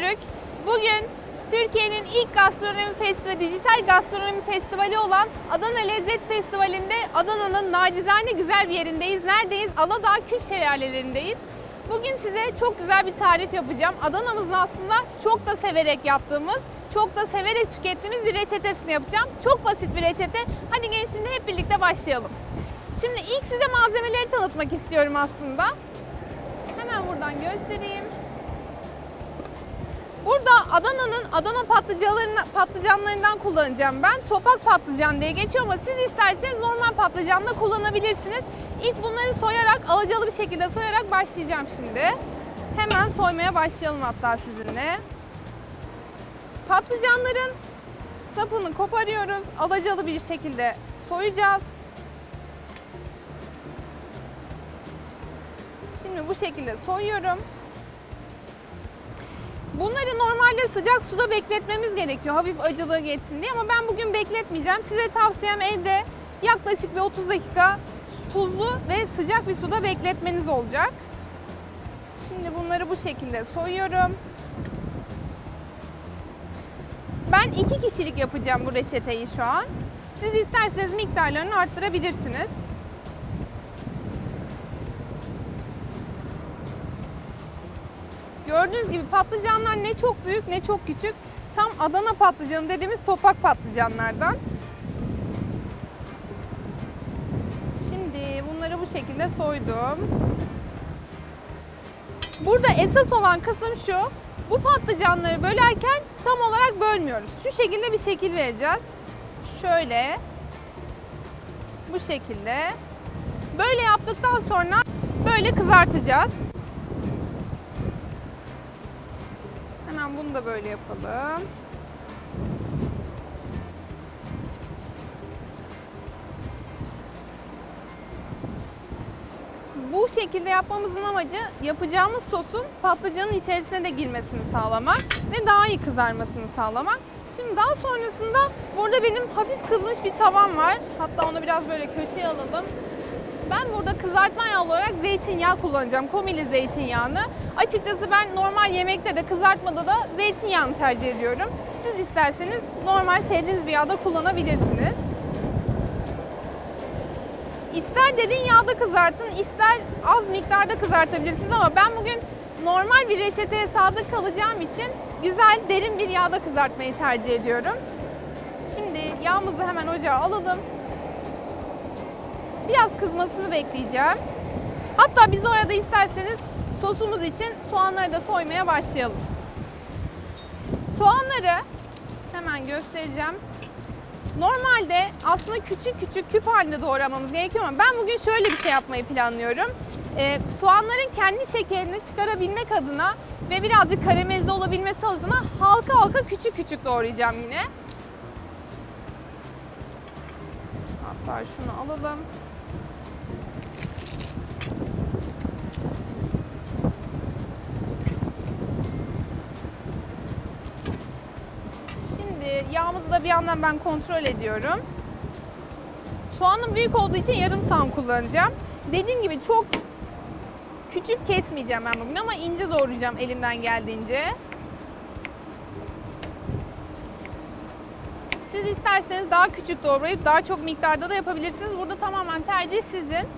Çürük. Bugün Türkiye'nin ilk gastronomi festivali, dijital gastronomi festivali olan Adana Lezzet Festivali'nde Adana'nın nacizane güzel bir yerindeyiz. Neredeyiz? Aladağ Küp Şelalelerindeyiz. Bugün size çok güzel bir tarif yapacağım. Adana'mızın aslında çok da severek yaptığımız, çok da severek tükettiğimiz bir reçetesini yapacağım. Çok basit bir reçete. Hadi gelin şimdi hep birlikte başlayalım. Şimdi ilk size malzemeleri tanıtmak istiyorum aslında. Hemen buradan göstereyim. Burada Adana'nın Adana patlıcanlarından, patlıcanlarından kullanacağım ben. Topak patlıcan diye geçiyor ama siz isterseniz normal patlıcan da kullanabilirsiniz. İlk bunları soyarak, alacalı bir şekilde soyarak başlayacağım şimdi. Hemen soymaya başlayalım hatta sizinle. Patlıcanların sapını koparıyoruz. Alacalı bir şekilde soyacağız. Şimdi bu şekilde soyuyorum. Bunları normalde sıcak suda bekletmemiz gerekiyor hafif acılığı geçsin diye ama ben bugün bekletmeyeceğim. Size tavsiyem evde yaklaşık bir 30 dakika tuzlu ve sıcak bir suda bekletmeniz olacak. Şimdi bunları bu şekilde soyuyorum. Ben iki kişilik yapacağım bu reçeteyi şu an. Siz isterseniz miktarlarını arttırabilirsiniz. Gördüğünüz gibi patlıcanlar ne çok büyük ne çok küçük. Tam Adana patlıcanı dediğimiz topak patlıcanlardan. Şimdi bunları bu şekilde soydum. Burada esas olan kısım şu. Bu patlıcanları bölerken tam olarak bölmüyoruz. Şu şekilde bir şekil vereceğiz. Şöyle. Bu şekilde. Böyle yaptıktan sonra böyle kızartacağız. Hemen bunu da böyle yapalım. Bu şekilde yapmamızın amacı yapacağımız sosun patlıcanın içerisine de girmesini sağlamak ve daha iyi kızarmasını sağlamak. Şimdi daha sonrasında burada benim hafif kızmış bir tavam var. Hatta onu biraz böyle köşeye alalım. Ben burada kızartma yağı olarak zeytinyağı kullanacağım. Komili zeytinyağını. Açıkçası ben normal yemekte de kızartmada da zeytinyağını tercih ediyorum. Siz isterseniz normal sevdiğiniz bir yağda kullanabilirsiniz. İster derin yağda kızartın, ister az miktarda kızartabilirsiniz ama ben bugün normal bir reçeteye sadık kalacağım için güzel derin bir yağda kızartmayı tercih ediyorum. Şimdi yağımızı hemen ocağa alalım. Biraz kızmasını bekleyeceğim. Hatta biz orada isterseniz sosumuz için soğanları da soymaya başlayalım. Soğanları hemen göstereceğim. Normalde aslında küçük küçük küp halinde doğramamız gerekiyor ama ben bugün şöyle bir şey yapmayı planlıyorum. Ee, soğanların kendi şekerini çıkarabilmek adına ve birazcık karamelize olabilmesi adına halka halka küçük küçük doğrayacağım yine. Hatta şunu alalım. Yağımızı da bir yandan ben kontrol ediyorum. Soğanın büyük olduğu için yarım soğan kullanacağım. Dediğim gibi çok küçük kesmeyeceğim ben bugün ama ince doğrayacağım elimden geldiğince. Siz isterseniz daha küçük doğrayıp daha çok miktarda da yapabilirsiniz. Burada tamamen tercih sizin.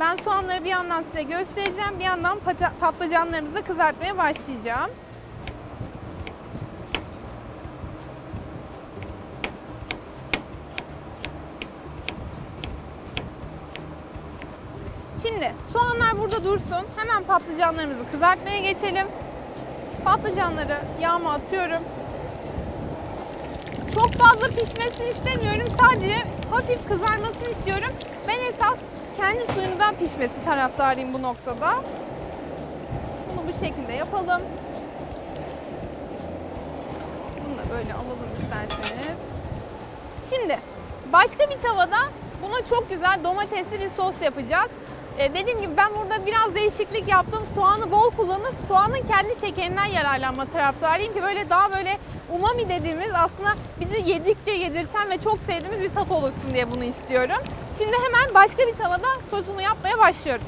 Ben soğanları bir yandan size göstereceğim. Bir yandan patlıcanlarımızı da kızartmaya başlayacağım. Şimdi soğanlar burada dursun. Hemen patlıcanlarımızı kızartmaya geçelim. Patlıcanları yağıma atıyorum. Çok fazla pişmesini istemiyorum. Sadece hafif kızarmasını istiyorum. Ben esas kendi suyundan pişmesi taraftarıyım bu noktada. Bunu bu şekilde yapalım. Bunu da böyle alalım isterseniz. Şimdi başka bir tavada buna çok güzel domatesli bir sos yapacağız. Ee, dediğim gibi ben burada biraz değişiklik yaptım. Soğanı bol kullanıp soğanın kendi şekerinden yararlanma taraftarıyım ki böyle daha böyle umami dediğimiz aslında bizi yedikçe yedirten ve çok sevdiğimiz bir tat oluşsun diye bunu istiyorum. Şimdi hemen başka bir tavada sosumu yapmaya başlıyorum.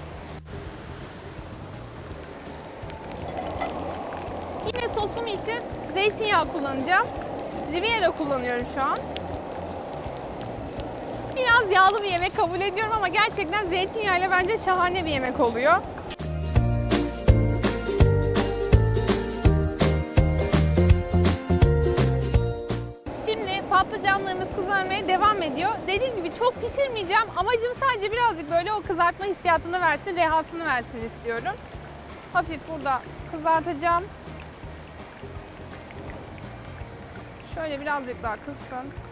Yine sosum için zeytinyağı kullanacağım. Riviera kullanıyorum şu an. Biraz yağlı bir yemek kabul ediyorum ama gerçekten zeytinyağıyla bence şahane bir yemek oluyor. Şimdi patlıcanlarımız kızarmaya devam ediyor. Dediğim gibi çok pişirmeyeceğim. Amacım sadece birazcık böyle o kızartma hissiyatını versin, rehasını versin istiyorum. Hafif burada kızartacağım. Şöyle birazcık daha kızsın.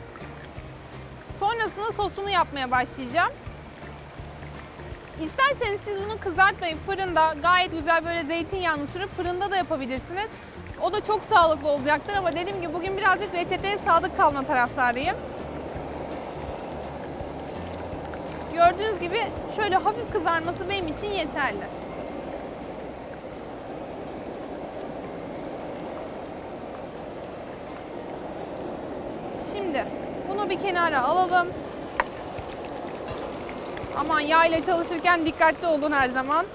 Sonrasında sosunu yapmaya başlayacağım. İsterseniz siz bunu kızartmayıp fırında gayet güzel böyle zeytinyağını sürüp fırında da yapabilirsiniz. O da çok sağlıklı olacaktır ama dediğim gibi bugün birazcık reçeteye sadık kalma taraftarıyım. Gördüğünüz gibi şöyle hafif kızarması benim için yeterli. Şimdi bir kenara alalım. Aman yağ ile çalışırken dikkatli olun her zaman.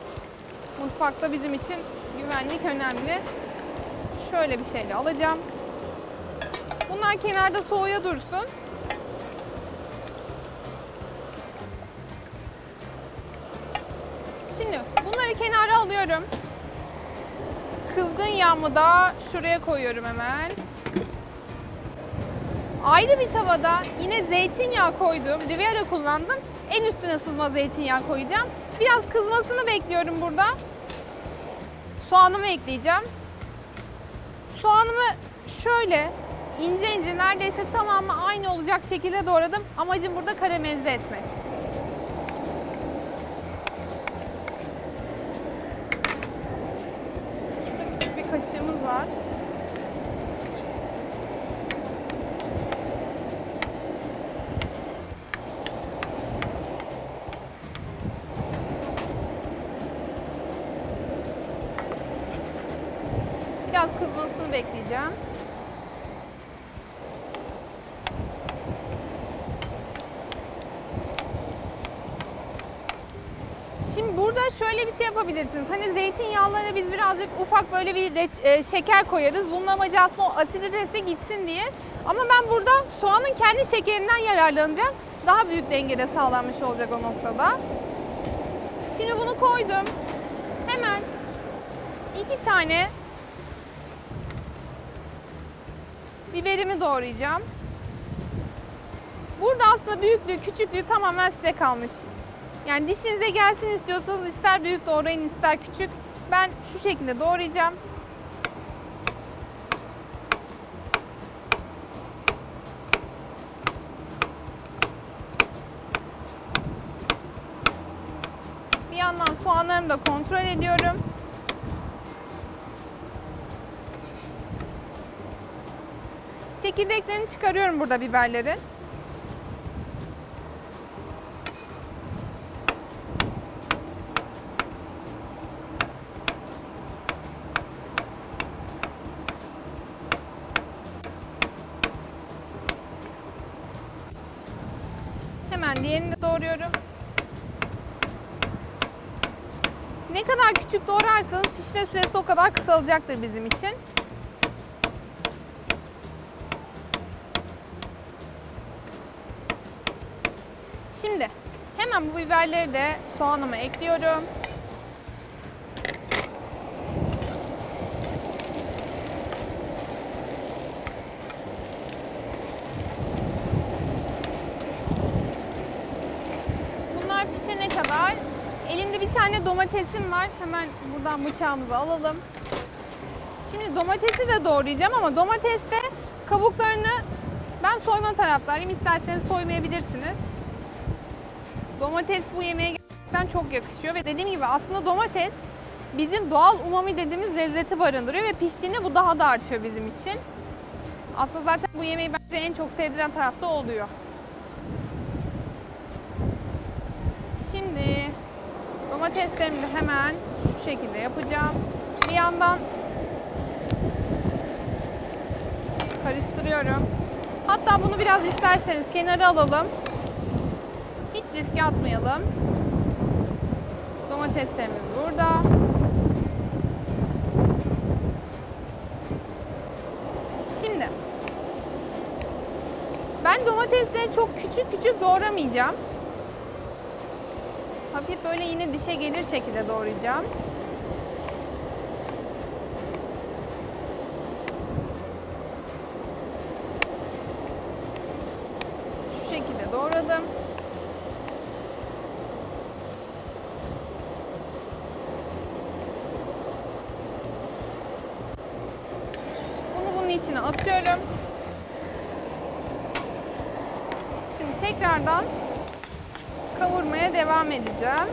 Mutfakta bizim için güvenlik önemli. Şöyle bir şeyle alacağım. Bunlar kenarda soğuya dursun. Şimdi bunları kenara alıyorum. Kızgın yağımı da şuraya koyuyorum hemen. Ayrı bir tavada yine zeytinyağı koydum. Riviera kullandım. En üstüne sızma zeytinyağı koyacağım. Biraz kızmasını bekliyorum burada. Soğanımı ekleyeceğim. Soğanımı şöyle ince ince neredeyse tamamı aynı olacak şekilde doğradım. Amacım burada karamelize etmek. Şurada küçük bir kaşığımız var. Biraz kızmasını bekleyeceğim. Şimdi burada şöyle bir şey yapabilirsiniz. Hani zeytinyağlarına biz birazcık ufak böyle bir reç- e, şeker koyarız. Bunun amacı aslında o asiditesi gitsin diye. Ama ben burada soğanın kendi şekerinden yararlanacağım. Daha büyük dengede sağlanmış olacak o noktada. Şimdi bunu koydum. Hemen iki tane biberimi doğrayacağım. Burada aslında büyüklüğü, küçüklüğü tamamen size kalmış. Yani dişinize gelsin istiyorsanız ister büyük doğrayın ister küçük. Ben şu şekilde doğrayacağım. Bir yandan soğanlarımı da kontrol ediyorum. Çekirdeklerini çıkarıyorum burada biberlerin. Hemen diğerini doğruyorum. Ne kadar küçük doğrarsanız pişme süresi o kadar kısalacaktır bizim için. Şimdi hemen bu biberleri de soğanıma ekliyorum. Bunlar pişene kadar elimde bir tane domatesim var. Hemen buradan bıçağımızı alalım. Şimdi domatesi de doğrayacağım ama domateste kabuklarını ben soyma taraftarıyım. İsterseniz soymayabilirsiniz. Domates bu yemeğe gerçekten çok yakışıyor ve dediğim gibi aslında domates bizim doğal umami dediğimiz lezzeti barındırıyor ve piştiğinde bu daha da artıyor bizim için. Aslında zaten bu yemeği bence en çok sevdiren tarafta oluyor. Şimdi domateslerimi de hemen şu şekilde yapacağım. Bir yandan karıştırıyorum. Hatta bunu biraz isterseniz kenara alalım hiç riske atmayalım. Domateslerimiz burada. Şimdi ben domatesleri çok küçük küçük doğramayacağım. Hafif böyle yine dişe gelir şekilde doğrayacağım. İçine atıyorum. Şimdi tekrardan kavurmaya devam edeceğim.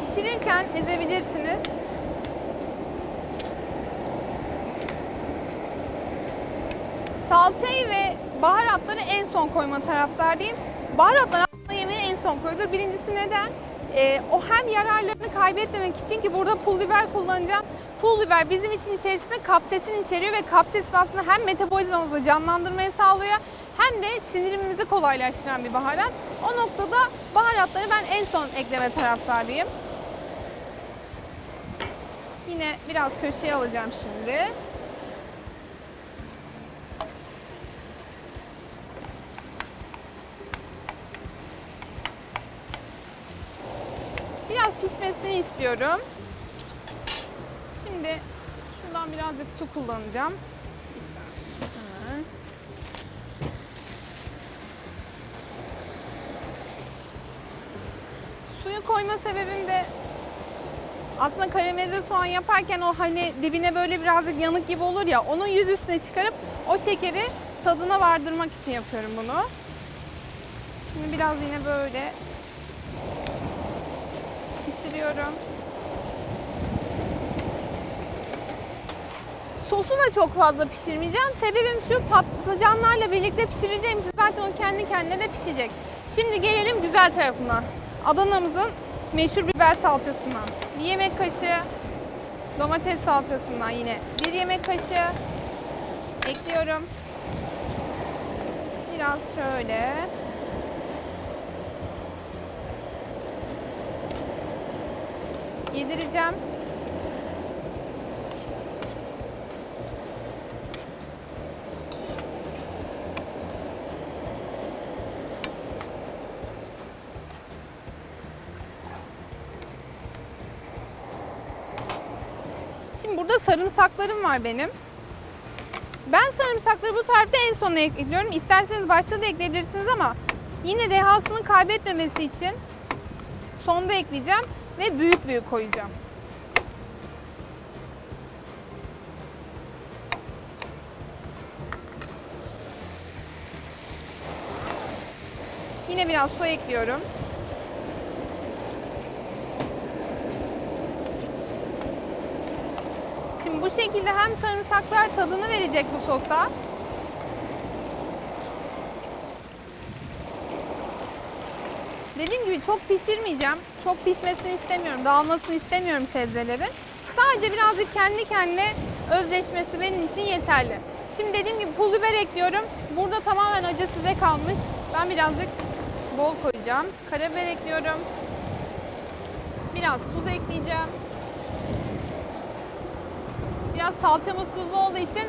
Pişirirken ezebilirsiniz. Salçayı ve baharatları en son koyma taraftarıyım. Baharatlar aslında yemeğe en son koyulur. Birincisi neden? Ee, o hem yararlarını kaybetmemek için ki burada pul biber kullanacağım. Pul biber bizim için içerisinde kapsesin içeriyor ve kapsesin aslında hem metabolizmamızı canlandırmayı sağlıyor hem de sindirimimizi kolaylaştıran bir baharat. O noktada baharatları ben en son ekleme taraftarıyım. Yine biraz köşeye alacağım şimdi. Biraz pişmesini istiyorum. Şimdi şuradan birazcık su kullanacağım. Suyu koyma sebebim de aslında karamelize soğan yaparken o hani dibine böyle birazcık yanık gibi olur ya onun yüz üstüne çıkarıp o şekeri tadına vardırmak için yapıyorum bunu. Şimdi biraz yine böyle pişiriyorum. Sosu da çok fazla pişirmeyeceğim. Sebebim şu patlıcanlarla birlikte pişireceğim için zaten o kendi kendine de pişecek. Şimdi gelelim güzel tarafına. Adana'mızın meşhur biber salçasından. Bir yemek kaşığı domates salçasından yine bir yemek kaşığı ekliyorum. Biraz şöyle yedireceğim. Şimdi burada sarımsaklarım var benim. Ben sarımsakları bu tarifte en sona ekliyorum. İsterseniz başta da ekleyebilirsiniz ama yine rehasını kaybetmemesi için sonda ekleyeceğim ve büyük büyük koyacağım. Yine biraz su ekliyorum. Şimdi bu şekilde hem sarımsaklar tadını verecek bu sosa. Dediğim gibi çok pişirmeyeceğim. Çok pişmesini istemiyorum. Dağılmasını istemiyorum sebzelerin. Sadece birazcık kendi kendine özleşmesi benim için yeterli. Şimdi dediğim gibi pul biber ekliyorum. Burada tamamen acı size kalmış. Ben birazcık bol koyacağım. Karabiber ekliyorum. Biraz tuz ekleyeceğim. Biraz salçamız tuzlu olduğu için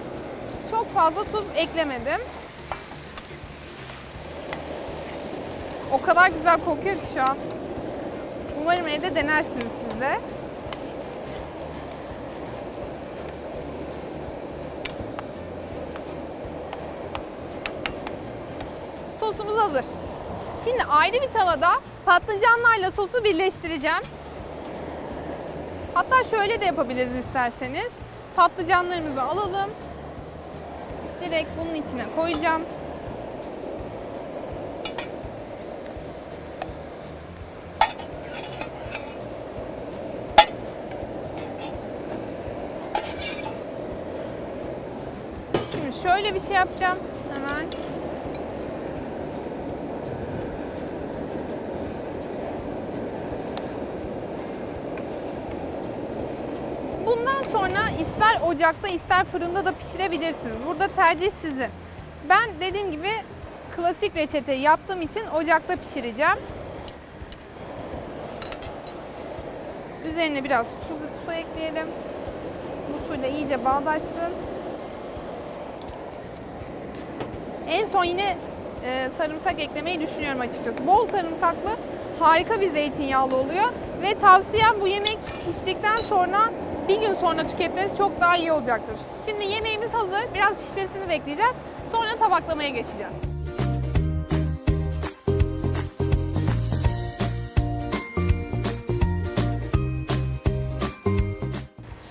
çok fazla tuz eklemedim. O kadar güzel kokuyor ki şu an. Umarım evde denersiniz siz de. Sosumuz hazır. Şimdi ayrı bir tavada patlıcanlarla sosu birleştireceğim. Hatta şöyle de yapabiliriz isterseniz. Patlıcanlarımızı alalım. Direkt bunun içine koyacağım. Şöyle bir şey yapacağım. Hemen. Bundan sonra ister ocakta ister fırında da pişirebilirsiniz. Burada tercih sizin. Ben dediğim gibi klasik reçeteyi yaptığım için ocakta pişireceğim. Üzerine biraz tuz, su ekleyelim. sosuyla iyice bağdaşsın. En son yine e, sarımsak eklemeyi düşünüyorum açıkçası. Bol sarımsaklı harika bir zeytinyağlı oluyor. Ve tavsiyem bu yemek piştikten sonra bir gün sonra tüketmeniz çok daha iyi olacaktır. Şimdi yemeğimiz hazır. Biraz pişmesini bekleyeceğiz. Sonra tabaklamaya geçeceğiz.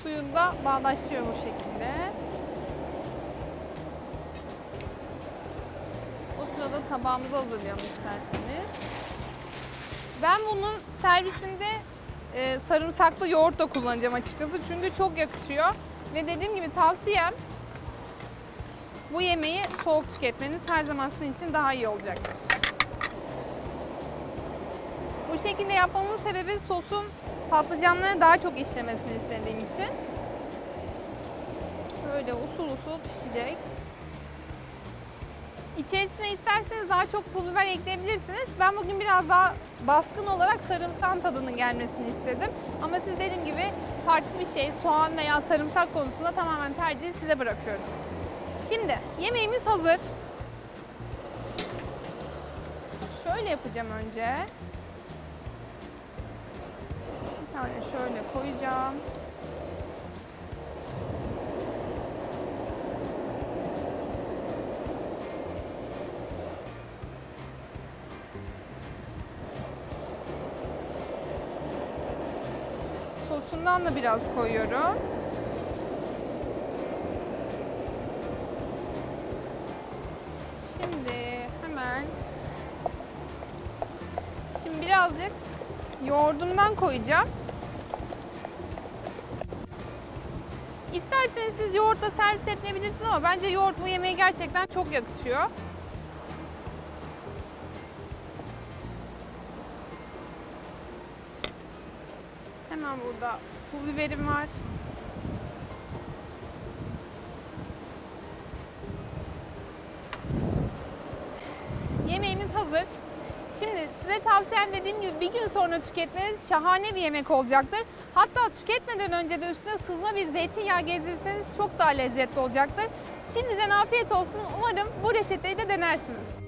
Suyunda bağdaşıyor bu şekilde. Tabağımızı hazırlayalım isterseniz. Ben bunun servisinde e, sarımsaklı yoğurt da kullanacağım açıkçası çünkü çok yakışıyor. Ve dediğim gibi tavsiyem bu yemeği soğuk tüketmeniz her zaman sizin için daha iyi olacaktır. Bu şekilde yapmamın sebebi sosun patlıcanlara daha çok işlemesini istediğim için. Böyle usul usul pişecek. İçerisine isterseniz daha çok pul biber ekleyebilirsiniz. Ben bugün biraz daha baskın olarak sarımsak tadının gelmesini istedim. Ama siz dediğim gibi farklı bir şey, soğan veya sarımsak konusunda tamamen tercihi size bırakıyorum. Şimdi yemeğimiz hazır. Şöyle yapacağım önce. Bir tane şöyle koyacağım. Sosundan da biraz koyuyorum. Şimdi hemen Şimdi birazcık yoğurdumdan koyacağım. İsterseniz siz yoğurtla servis etmeyebilirsiniz ama bence yoğurt bu yemeğe gerçekten çok yakışıyor. Hemen burada pul biberim var. Yemeğimiz hazır. Şimdi size tavsiyem dediğim gibi bir gün sonra tüketmeniz şahane bir yemek olacaktır. Hatta tüketmeden önce de üstüne sızma bir zeytinyağı gezdirirseniz çok daha lezzetli olacaktır. Şimdiden afiyet olsun. Umarım bu reçeteyi de denersiniz.